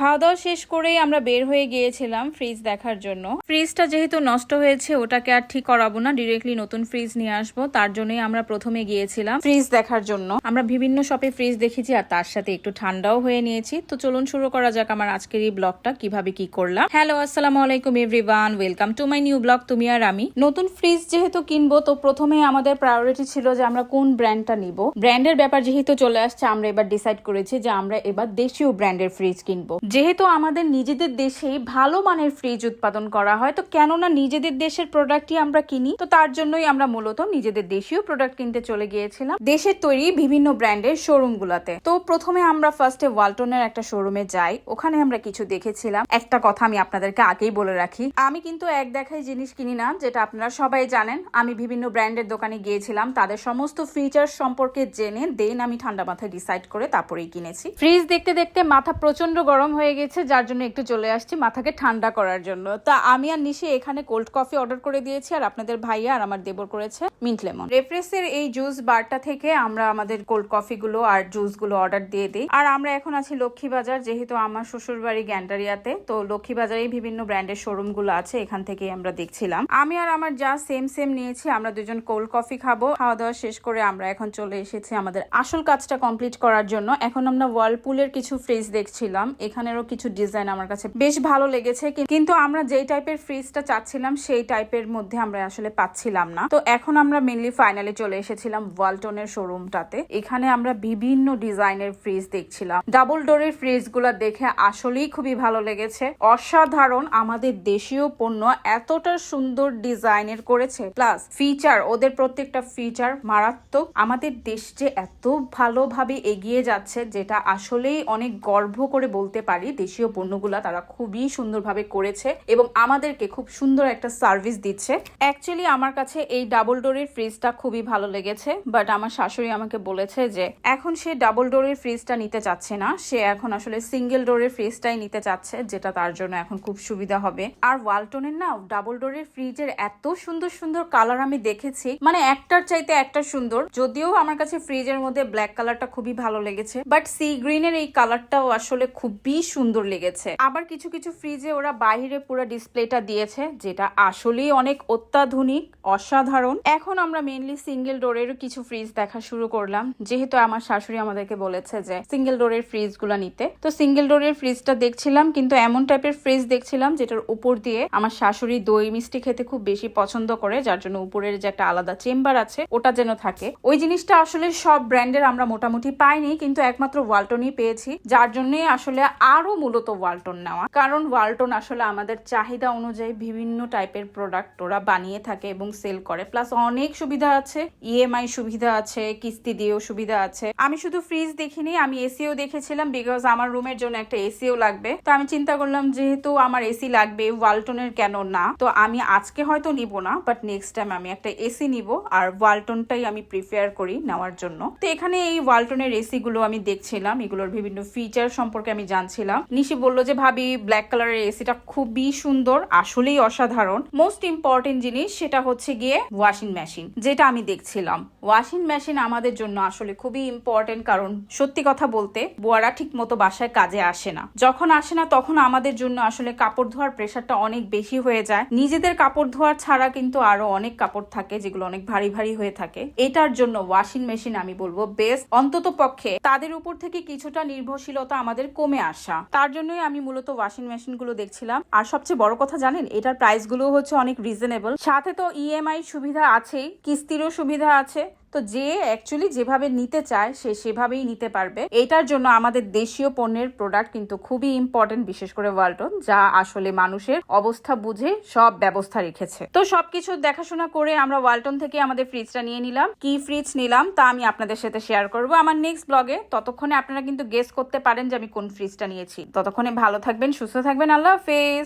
খাওয়া দাওয়া শেষ করেই আমরা বের হয়ে গিয়েছিলাম ফ্রিজ দেখার জন্য। ফ্রিজটা যেহেতু নষ্ট হয়েছে, ওটাকে আর ঠিক করাবো না ডিরেক্টলি নতুন ফ্রিজ নিয়ে আসব, তার জন্যই আমরা প্রথমে গিয়েছিলাম ফ্রিজ দেখার জন্য। আমরা বিভিন্ন শপে ফ্রিজ দেখেছি, আর তার সাথে একটু ঠান্ডাও হয়ে নিয়েছি। তো চলুন শুরু করা যাক আমার আজকের এই ব্লগটা কীভাবে কি করলাম। হ্যালো আসসালামু আলাইকুম everyone welcome to my new blog তুমি আর আমি। নতুন ফ্রিজ যেহেতু কিনবো, তো প্রথমে আমাদের প্রায়োরিটি ছিল যে আমরা কোন ব্র্যান্ডটা নিব। ব্র্যান্ডের ব্যাপার যেহেতু চলে আসছে, আমরা এবার ডিসাইড করেছি যে আমরা এবার দেশীয় ব্র্যান্ডের ফ্রিজ কিনবো। যেহেতু আমাদের নিজেদের দেশেই ভালো মানের ফ্রিজ উৎপাদন করা হয়, তো কেননা নিজেদের দেশের প্রোডাক্টই আমরা কিনি, তো তার জন্যই আমরা মূলত নিজেদের দেশীয় প্রোডাক্ট কিনতে চলে গিয়েছিলাম। দেশের তৈরি বিভিন্ন ব্র্যান্ডের শোরুম গুলাতে তো প্রথমে আমরা ফার্স্টে ওয়ালটনের একটা শোরুমে যাই, ওখানে আমরা কিছু দেখেছিলাম। একটা কথা আমি আপনাদেরকে আগেই বলে রাখি, আমি কিন্তু এক দেখাই জিনিস কিনি না, যেটা আপনারা সবাই জানেন। আমি বিভিন্ন ব্র্যান্ডের দোকানে গিয়েছিলাম, তাদের সমস্ত ফিচার সম্পর্কে জেনে, দেন আমি ঠান্ডা মাথায় ডিসাইড করে তারপরেই কিনেছি। ফ্রিজ দেখতে দেখতে মাথা প্রচণ্ড গরম হয়ে গেছে, যার জন্য একটু চলে আসছি মাথাকে ঠান্ডা করার জন্য। তা আমি আর নিশে এখানে কোল্ড কফি অর্ডার করে দিয়েছি, আর আপনাদের ভাইয়া আর আমার দেবর করেছে মিন্ট লেমন রেফ্রেসের এই জুস বারটা থেকে আমরা আমাদের কোল্ড কফি গুলো আর জুসগুলো অর্ডার দিয়ে দিই। আর আমরা এখন আছি লক্ষ্মীবাজার, যেহেতু আমার শ্বশুর বাড়ি গ্যান্ডারিয়াতে, তো লক্ষ্মীবাজারেই বিভিন্ন ব্র্যান্ডের শোরুমগুলো আছে, এখান থেকে আমরা দেখছিলাম। আমি আর আমার যা সেম সেম নিয়েছি, আমরা দুজন কোল্ড কফি খাব। খাওয়া দাওয়া শেষ করে আমরা এখন চলে এসেছি আমাদের আসল কাজটা কমপ্লিট করার জন্য। এখন আমরা ওয়ার্লপুলের কিছু ফ্রিজ দেখছিলাম এখানেরও কিছু ডিজাইন আমার কাছে বেশ ভালো লেগেছে। কিন্তু আমরা যেই টাইপের ফ্রিজটা চাচ্ছিলাম, সেই টাইপের মধ্যে আমরা আসলে পাচ্ছিলাম না। তো এখন আমরা মেনলি ফাইনালি চলে এসেছিলাম ওয়ালটনের শোরুমটাতে এখানে আমরা বিভিন্ন ডিজাইনের ফ্রিজ দেখছিলাম। ডাবল ডোরের ফ্রিজগুলা দেখে আসলেই খুবই ভালো লেগেছে। অসাধারণ আমাদের দেশীয় পণ্য এতটা সুন্দর ডিজাইনের করেছে। প্লাস ফিচার ওদের প্রত্যেকটা ফিচার মারাত্মক। আমাদের দেশ যে এত ভালোভাবে এগিয়ে যাচ্ছে, যেটা আসলেই অনেক গর্ব করে বলতে পারি। দেশীয় পণ্যগুলা তারা খুবই সুন্দরভাবে করেছে এবং আমাদেরকে খুব সুন্দর একটা সার্ভিস দিচ্ছে। অ্যাকচুয়ালি আমার কাছে এই ডাবল ডোরের ফ্রিজটা খুবই ভালো লেগেছে বাট আমার শাশুড়ি আমাকে বলেছে যে এখন সে ডাবল ডোরের ফ্রিজটা নিতে চাচ্ছে না, সে এখন আসলে সিঙ্গেল ডোরের ফ্রিজটাই নিতে চাচ্ছে, যেটা তার জন্য এখন খুব সুবিধা হবে। আর ওয়ালটনের না ডাবল ডোরের ফ্রিজের এত সুন্দর সুন্দর কালার আমি দেখেছি মানে একটার চাইতে একটা সুন্দর, যদিও আমার কাছে ফ্রিজের মধ্যে ব্ল্যাক কালারটা খুবই ভালো লেগেছে বাট সি গ্রিনের এই কালারটাও আসলে খুবই সুন্দর লেগেছে। আবার কিছু কিছু ফ্রিজে ওরা বাইরে পুরো ডিসপ্লেটা দিয়েছে, যেটা আসলেই অনেক অত্যাধুনিক, অসাধারণ। এখন আমরা মেনলি সিঙ্গেল ডোরের কিছু ফ্রিজ দেখা শুরু করলাম। যেহেতু আমার শাশুড়ি আমাদেরকে বলেছে যে সিঙ্গেল ডোরের ফ্রিজগুলা নিতে। তো সিঙ্গেল ডোরের ফ্রিজটা দেখছিলাম, কিন্তু এমন টাইপের ফ্রিজ দেখছিলাম যেটার উপর দিয়ে আমার শাশুড়ি দই মিষ্টি খেতে খুব বেশি পছন্দ করে, যার জন্য উপরের যে একটা আলাদা চেম্বার আছে, ওটা যেন থাকে। ওই জিনিসটা আসলে সব ব্র্যান্ডের আমরা মোটামুটি পাইনি, কিন্তু একমাত্র ওয়ালটনই পেয়েছি, যার জন্যই আসলে আরও মূলত ওয়ালটন নেওয়া। কারণ ওয়ালটন আসলে আমাদের চাহিদা অনুযায়ী বিভিন্ন টাইপের প্রোডাক্ট ওরা বানিয়ে থাকে এবং সেল করে। প্লাস অনেক সুবিধা আছে ইএমআই সুবিধা আছে, কিস্তি দিয়েও সুবিধা আছে। আমি শুধু ফ্রিজ দেখিনি, আমি এসিও দেখেছিলাম বিকজ আমার রুমের জন্য একটা এসিও লাগবে। তো আমি চিন্তা করলাম যেহেতু আমার এসি লাগবে, ওয়ালটনের কেন না? তো আমি আজকে হয়তো নিব না বাট নেক্সট টাইম আমি একটা এসি নিব আর ওয়ালটনটাই আমি প্রিফেয়ার করি নেওয়ার জন্য। তো এখানে এই ওয়ালটনের এসি গুলো আমি দেখছিলাম, এগুলোর বিভিন্ন ফিচার সম্পর্কে আমি জানছিলাম। নিশি বলল যে, ভাবি ব্ল্যাক কালারের এসিটা খুবই সুন্দর, আসলেই অসাধারণ। মোস্ট ইম্পর্টেন্ট জিনিস সেটা হচ্ছে গিয়ে ওয়াশিং মেশিন যেটা আমি দেখছিলাম। ওয়াশিং মেশিন আমাদের জন্য আসলে খুবই ইম্পর্টেন্ট কারণ সত্যি কথা বলতে, বুয়ারা ঠিক মতো বাসায় কাজে আসে না। যখন আসে না, তখন আমাদের জন্য আসলে কাপড় ধোয়ার প্রেশারটা অনেক বেশি হয়ে যায়। নিজেদের কাপড় ধোয়ার ছাড়া কিন্তু আরও অনেক কাপড় থাকে, যেগুলো অনেক ভারী ভারী হয়ে থাকে। এটার জন্য ওয়াশিং মেশিন আমি বলব বেস্ট অন্তত পক্ষে তাদের উপর থেকে কিছুটা নির্ভরশীলতা আমাদের কমে আসা। তার জন্যই আমি মূলত ওয়াশিং মেশিনগুলো দেখছিলাম। আর সবচেয়ে বড় কথা জানেন, এটার প্রাইসগুলো হচ্ছে অনেক রিজনেবল সাথে তো ইএমআই সুবিধা আছেই, কিস্তিরও সুবিধা আছে। তো যে অ্যাকচুয়ালি যেভাবে নিতে চায়, সে সেভাবেই নিতে পারবে। এটার জন্য আমাদের দেশীয় পণ্যের প্রোডাক্ট কিন্তু খুবই ইম্পর্টেন্ট বিশেষ করে ওয়ালটন যা আসলে মানুষের অবস্থা বুঝে সব ব্যবস্থা রেখেছে। তো সবকিছু দেখাশোনা করে আমরা ওয়ালটন থেকে আমাদের ফ্রিজটা নিয়ে নিলাম। কি ফ্রিজ নিলাম তা আমি আপনাদের সাথে শেয়ার করব। আমার নেক্সট ব্লগে ততক্ষণে আপনারা কিন্তু গেস করতে পারেন যে আমি কোন ফ্রিজটা নিয়েছি। ততক্ষণে ভালো থাকবেন, সুস্থ থাকবেন, আল্লাহ হাফেজ!